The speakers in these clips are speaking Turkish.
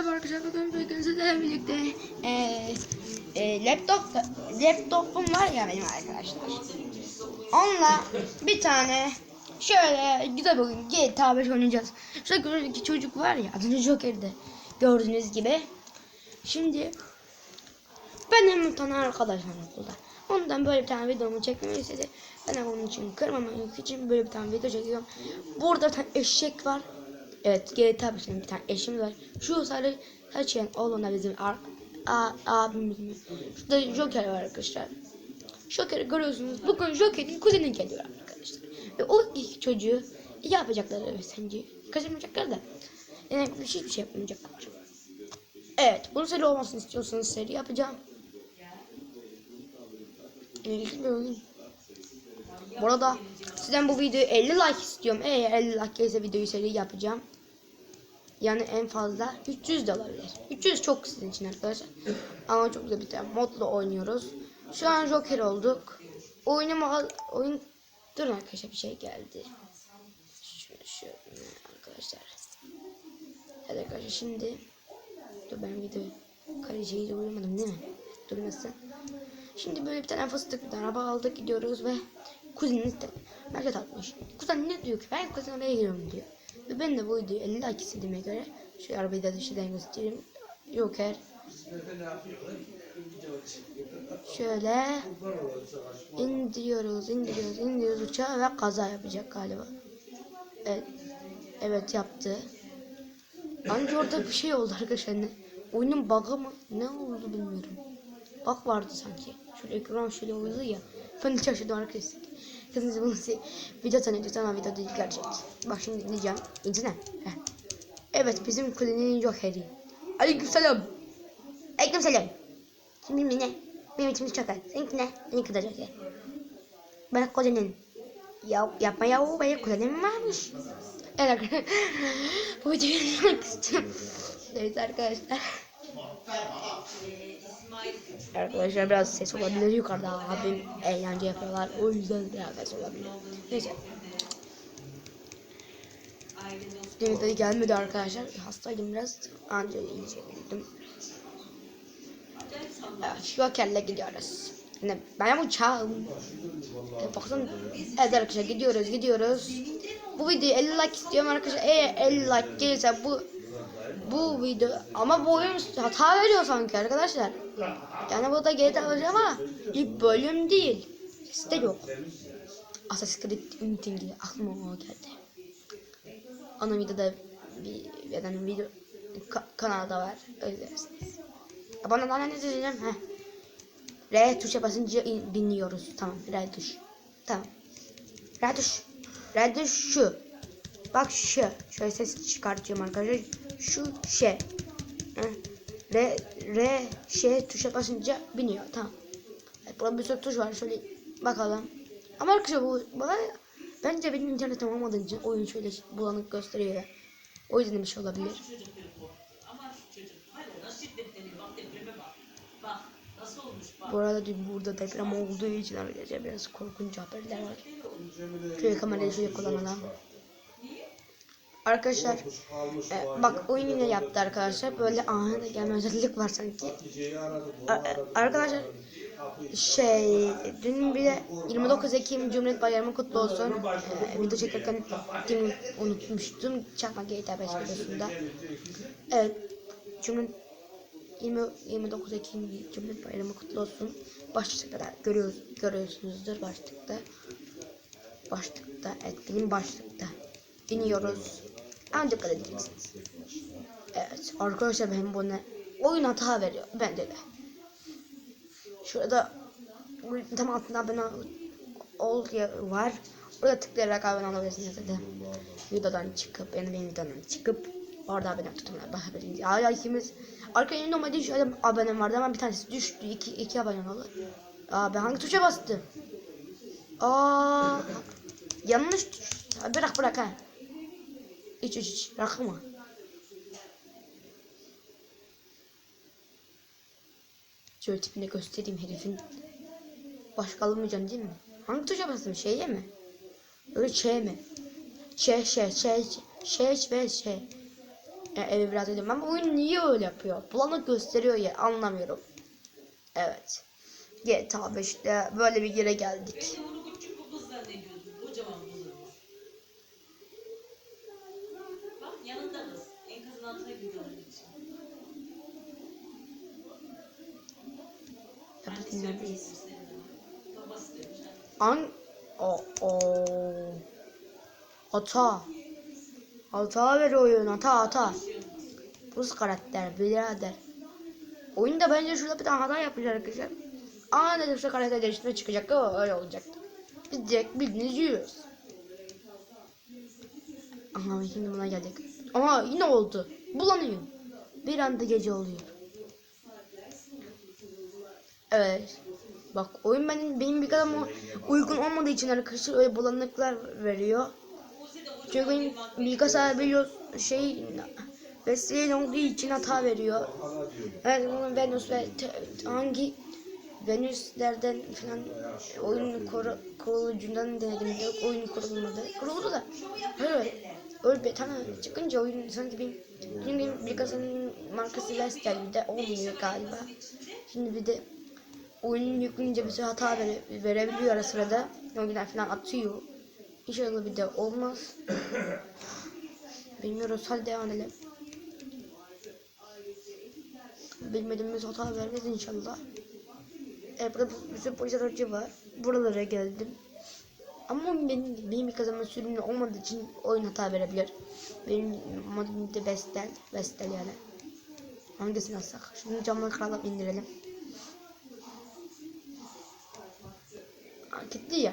Merhaba arkadaşlar bugün bugün sizlerle birlikte eee e, laptop laptopum var ya benim arkadaşlar. Onunla bir tane şöyle güzel oyun GTA 5 oynayacağız. Şurada gördüğünüz iki çocuk var ya az önce Joker'de gördüğünüz gibi. Şimdi benim bir tane arkadaşım okulda. Ondan böyle bir tane videomu çekmemi istedi. Ben de onun için kırmamak için böyle bir tane video çekiyorum. Burada bir tane eşek var. Evet GTA 5'in bir tane eşimiz var. Şu sarı saçın oğlum da bizim ar a abimiz mi? Şurada Joker var arkadaşlar. Joker'i görüyorsunuz. Bugün Joker'in kuzeni geliyor arkadaşlar. Ve o iki çocuğu yapacakları sence kaçırmayacaklar da. Yani hiçbir şey yapmayacaklar. Evet, bunu seri olmasını istiyorsanız seri yapacağım. İlginç sizden bu videoyu 50 like istiyorum. Eğer 50 like gelirse videoyu seri yapacağım. Yani en fazla 300 de olabilir. 300 çok sizin için arkadaşlar. Ama çok güzel bir tane modla oynuyoruz. Şu an Joker olduk. Oyunuma oyun Durun arkadaşlar bir şey geldi. Şunu şöyle arkadaşlar. Evet arkadaşlar şimdi Dur ben video kaleciyi de uyumadım değil mi? Durmasın. Şimdi böyle bir tane fıstık bir tane araba aldık gidiyoruz ve kuzeniniz mesaj atmış. Kuzen ne diyor ki ben kuzen oraya giriyorum diyor. Ve ben de bu videoyu 50 like istediğime göre şu arabayı da dışarıdan göstereyim. Joker. Şöyle indiriyoruz, indiriyoruz, indiriyoruz uçağı ve kaza yapacak galiba. Evet, evet yaptı. Bence orada bir şey oldu arkadaşlar. Ne? Oyunun bug'ı mı? Ne oldu bilmiyorum. Bug vardı sanki. Şöyle ekran şöyle oluyor ya. Ben de şaşırdım arkadaşlar. Kızınız bunu video tanıyacak ama video değil gerçek. Bak şimdi dinleyeceğim. İncine. Heh. Evet bizim kulenin Joker'i. Aleykümselam. Aleykümselam. Şimdi ne? Benim içimiz Joker. Seninki ne? Seninki de Joker. Ben kulenin. Ya yapma ya benim kulenim varmış. Evet arkadaşlar. Bu videoyu izlemek istiyorum. Neyse arkadaşlar. Arkadaşlar biraz ses olabilir yukarıda abim eğlence yapıyorlar o yüzden biraz ses olabilir. Neyse. Demin de gelmedi arkadaşlar. Hastaydım biraz. Anca iyileşebildim. Evet, Joker'le gidiyoruz. Ne, ben uçağım. E, baksana. Evet arkadaşlar gidiyoruz gidiyoruz. Bu videoyu 50 like istiyorum arkadaşlar. Eğer 50 like gelirse bu bu video ama bu oyun hata veriyor sanki arkadaşlar. Yani bu da GTA alacağım ama ilk bölüm değil. Site yok. Assassin's Creed Unity'ngi aklıma o geldi. Onun videoda bir yani video ka- kanalda var. Özlersiniz. Bana daha ne diyeceğim? Heh. R tuşa basınca in- biniyoruz. Tamam. R tuş. Tamam. R tuş. R tuş şu. Bak şu. Şöyle ses çıkartıyorum arkadaşlar. Şu şey. Heh. R, R şey tuşa basınca biniyor. Tamam. Evet, burada bir sürü tuş var. Şöyle bakalım. Ama arkadaşlar bu bana bence benim internetim olmadığı için oyun şöyle bulanık gösteriyor ya. O yüzden bir şey olabilir. Bu arada dün burada deprem olduğu için arkadaşlar biraz korkunç haberler var. Şöyle kamerayı şöyle kullanalım. Arkadaşlar e, bak oyun yine yaptı arkadaşlar. Böyle anında gelme özellik var sanki. A- e, arkadaşlar şey dün bir de 29 Ekim Cumhuriyet Bayramı kutlu olsun. E, video çekerken dün unutmuştum. Çakma GTA 5 videosunda. Evet. Cumhuriyet 20, 29 Ekim Cumhuriyet Bayramı kutlu olsun. Başlıkta da görüyoruz, görüyorsunuzdur başlıkta. Başlıkta, benim başlıkta. İniyoruz. Ama dikkat edeceksiniz. Evet arkadaşlar benim bu ne? Oyun hata veriyor. Bende de. Şurada tam altında abone ol var. Orada tıklayarak abone olabilirsiniz dedi. Videodan çıkıp yani benim videodan çıkıp orada abone tutumlar daha birinci. Hala ikimiz arkaya normalde şöyle abonem vardı ama bir tanesi düştü. İki, iki abone oldu. Aa ben hangi tuşa bastım? Aa yanlış tuş. Bırak bırak ha. İç iç iç. Rakma. Şöyle tipini göstereyim herifin. Başka alınmayacağım değil mi? Hangi tuşa bastım? Şeye mi? Öyle şey mi? Şey şey şey şey ve şey. Yani evi biraz ediyorum ama oyun niye öyle yapıyor? Bulanık gösteriyor ya anlamıyorum. Evet. GTA 5'te böyle bir yere geldik. Ben de bunu küçük bir kız zannediyordum. Kocaman kızı. Bak yanında kız. Enkazın altına gidiyor onun için. Babası demiş. An o o Ata. Ata veriyor oyun ata ata. Rus karakter birader. Oyunda bence şurada bir tane hata yapmışlar arkadaşlar. Aa dedim şu karakter değiştirme çıkacak o öyle olacaktı. Biz direkt bildiğiniz yiyoruz. Aha şimdi buna geldik. Ama yine oldu. Bulanıyor. Bir anda gece oluyor. Evet. Bak oyun benim, benim bir kadar uygun olmadığı için arkadaşlar öyle bulanıklar veriyor. Çünkü benim bilgisayar biliyor şey Vesile olduğu için hata veriyor. Evet bunu Venüs ve hangi Venüslerden falan oyun koru, kurulucundan denedim de oyun kurulmadı. Kuruldu da. Evet. Öyle bir tane çıkınca oyun sanki benim çünkü bilgisayarın markası Vestel bir de olmuyor galiba. Şimdi bir de oyun yükleyince bize hata vere, verebiliyor ara sırada. Oyunlar falan atıyor. İnşallah bir de olmaz. Bilmiyoruz hadi devam edelim. Bilmediğimiz hata vermez inşallah. E, burada bir sürü polis aracı var. Buralara geldim. Ama benim, benim bir kazanma sürümlü olmadığı için oyun hata verebilir. Benim modim de Vestel. Vestel yani. Hangisini alsak? Şunu camları kıralım indirelim. Ha, gitti ya.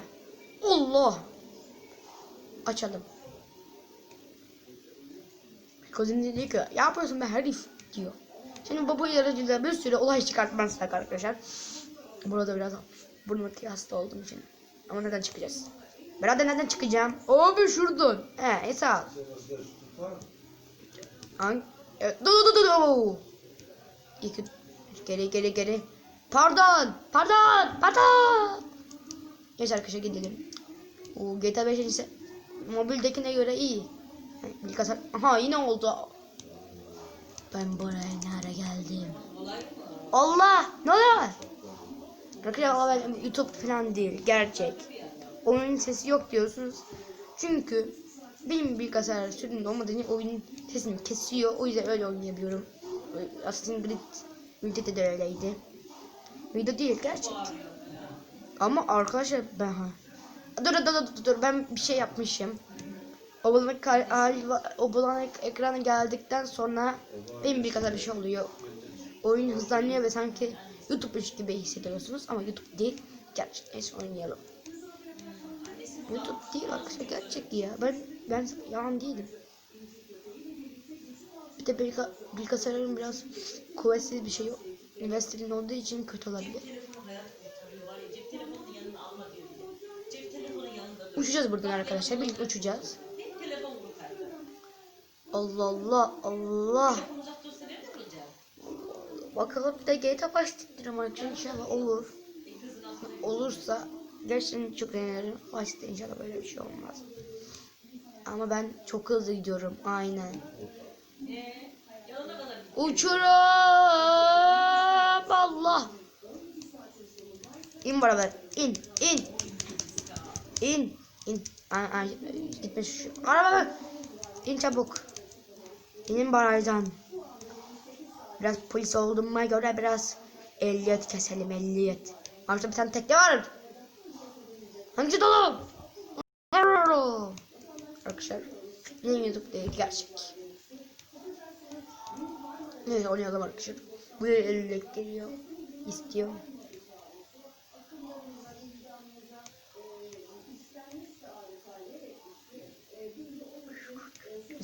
Allah. Açalım. Kozun dedi ki "Ya yapıyorsun be herif diyor. Şimdi baba yarıcıda bir sürü olay çıkartmazsak arkadaşlar. Burada biraz burnum hasta olduğum için. Ama neden çıkacağız? Birader neden çıkacağım? Abi şuradan. He ol. Hangi? Evet, dur dur dur dur. İki, geri geri geri. Pardon, pardon, pardon. Neyse arkadaşlar gidelim. O GTA 5 ise mobildekine göre iyi. Bilgisayar, aha yine oldu. Ben buraya nereye geldim? Allah! Ne oluyor? Arkadaşlar YouTube falan değil. Gerçek. Oyunun sesi yok diyorsunuz. Çünkü benim bilgisayar sürümde olmadığı için oyunun sesini kesiyor. O yüzden öyle oynayabiliyorum. Assassin's Creed Unity'de de öyleydi. Video değil gerçek. Ama arkadaşlar ben. Dur dur dur dur, ben bir şey yapmışım. O bulanık, kar- hal- o bulanık ekrana geldikten sonra benim bir kadar bir şey oluyor. Oyun hızlanıyor ve sanki YouTube gibi hissediyorsunuz ama YouTube değil. Gerçek. Neyse oynayalım. YouTube değil arkadaşlar gerçek ya. Ben ben yalan değilim. Bir de bilgisayarın biraz kuvvetsiz bir şey yok. Üniversitenin olduğu için kötü olabilir. Telefonu hayat kurtarıyor var ya. Cep telefonunu yanına alma diyor. bir de. Cep telefonu yanında dur. Uçacağız buradan arkadaşlar. Birlikte uçacağız. Allah Allah Allah. Bakalım bir de GTA başlatırım arkadaşlar inşallah olur. Olursa gerçekten çok eğlenirim. Başta inşallah böyle bir şey olmaz. Ama ben çok hızlı gidiyorum. Aynen. Uçurum Allah. İn beraber. İn. in. İn. İn. Ay, ay, gitme şu. Araba. İn çabuk. İnin barajdan. Biraz polis olduğuma göre biraz ehliyet keselim ehliyet. Arkada bir tane tekne var. Hangisi dolu? Arkadaşlar. Benim YouTube değil gerçek. Neyse oynayalım arkadaşlar. Bu ellik geliyor. İstiyor.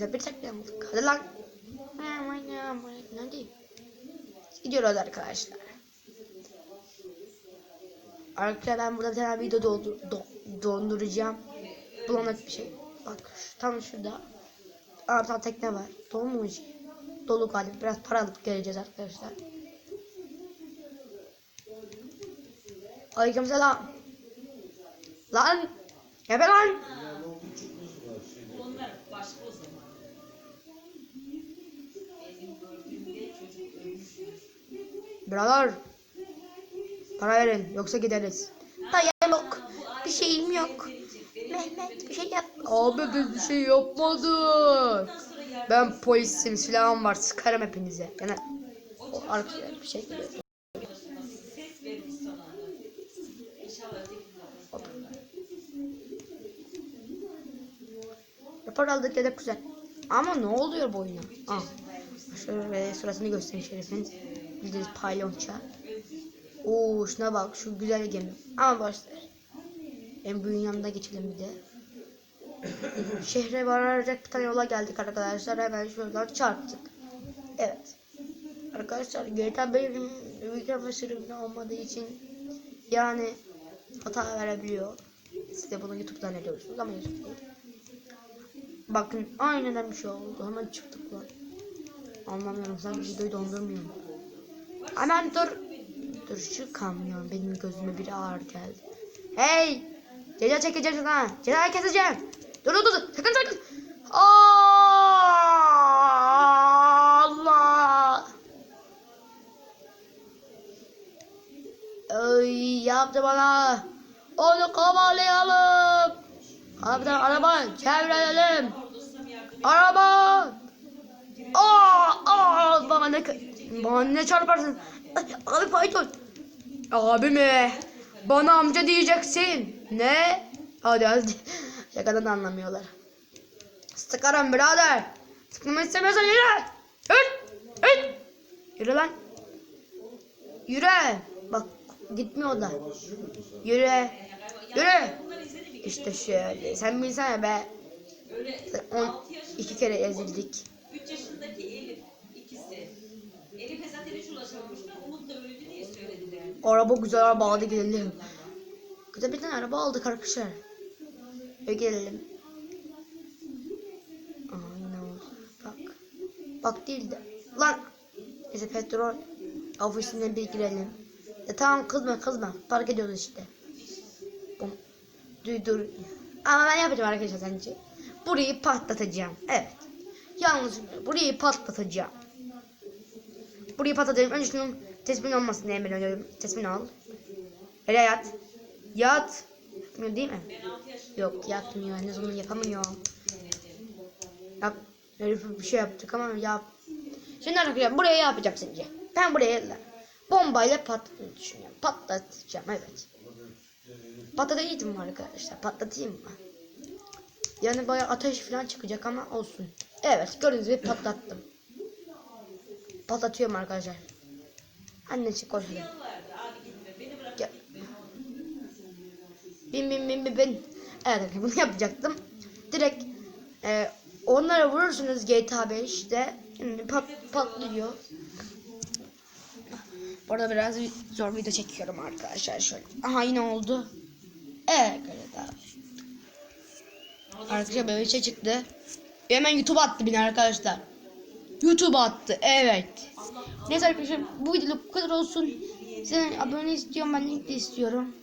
Güzel bir tekne aldık. Hadi lan. Hadi. Gidiyoruz arkadaşlar. Arkadaşlar ben burada bir tane video doldur, do- donduracağım. Bulanık bir şey. Bak şu- tam şurada. Arta tekne var. Dolu mu hocam? Dolu galiba. Biraz para alıp geleceğiz arkadaşlar. Aleyküm selam. Lan. Gebe lan. Onlar başka Birader. Para verin yoksa gideriz. Dayım yok. Bir şeyim yok. Mehmet bir şey yap. Abi biz bir şey yapmadık. Ben polisim silahım var sıkarım hepinize. Yani o arkadaşlar bir şey geliyor. Rapor aldık dedik güzel. Ama ne oluyor bu oyuna? Aa. Şöyle sırasını göstereyim şerefin. Bildiğiniz palyonça. Oo şuna bak şu güzel gemi. Ama boşver. En büyüğün yanında geçelim bir de. Şehre varacak bir tane yola geldik arkadaşlar. Hemen şuradan çarptık. Evet. Arkadaşlar GTA benim ülke ve sürümlü olmadığı için yani hata verebiliyor. Siz de bunu YouTube'dan ediyorsunuz ama YouTube. Bakın aynen bir şey oldu. Hemen çıktık lan. Anlamıyorum sanki videoyu dondurmuyorum. Hemen dur. Dur şu kamyon benim gözüme biri ağır geldi. Hey! Ceza çekeceğim ha. Ceza keseceğim. Dur dur dur. Sakın sakın. Allah! Ay yaptı bana. Onu kovalayalım. Harbiden araba çevirelim. Araba. Aa, aa, bana ne bana ne çarparsın? Abi pardon. Abi mi? Bana amca diyeceksin. Ne? Hadi hadi. Şakadan anlamıyorlar. Sıkarım birader. Sıkılmak istemiyorsan yürü. Yürü. Yürü. Yürü lan. Yürü. Bak gitmiyor da. Yürü. Yürü. İşte şöyle. Sen bilsene be. Öyle On, 6 yaşında iki kere ezildik. 3 yaşındaki Elif ikisi. Elif'e zaten hiç ulaşamamışlar. Umut da öldü diye söylediler. Araba güzel araba hadi gidelim. Güzel bir tane araba aldık arkadaşlar. Ve gelelim. Aa yine oldu. Bak. Bak değil de. Lan. Neyse petrol ofisine bir girelim. E tamam kızma kızma. Fark ediyoruz işte. Bum. Dur dur. Ama ben yapacağım arkadaşlar sence. Burayı patlatacağım. Evet. Yalnız burayı patlatacağım. Burayı patlatacağım. Önce şunun tespihini olmasın diye emrediyorum. Tespihini al. Hele yat. Yat. Yatmıyor değil mi? Ben 6 yaşında Yok yatmıyor. En azından yapamıyor. Yap. Herif bir şey yaptık ama yap. Şimdi arkadaşlar buraya yapacağım sence. Ben buraya bombayla patlatmayı düşünüyorum. Patlatacağım evet. Patlatayım mı arkadaşlar? Patlatayım mı? Yani bayağı ateş falan çıkacak ama olsun. Evet gördüğünüz gibi patlattım. Patlatıyorum arkadaşlar. Koş gitme. Beni bırak. Gel. Bin bin bin bin bin. Evet bunu yapacaktım. Direkt e, onlara vurursunuz GTA 5'te şimdi pat, patlıyor. Burada biraz zor video çekiyorum arkadaşlar şöyle. Aha yine oldu. Evet arkadaşlar. Arkadaşlar bir şey çıktı. Hemen YouTube'a attı beni arkadaşlar. YouTube'a attı evet. Neyse arkadaşlar bu videoluk bu kadar olsun. Sizden abone istiyorum ben link de istiyorum.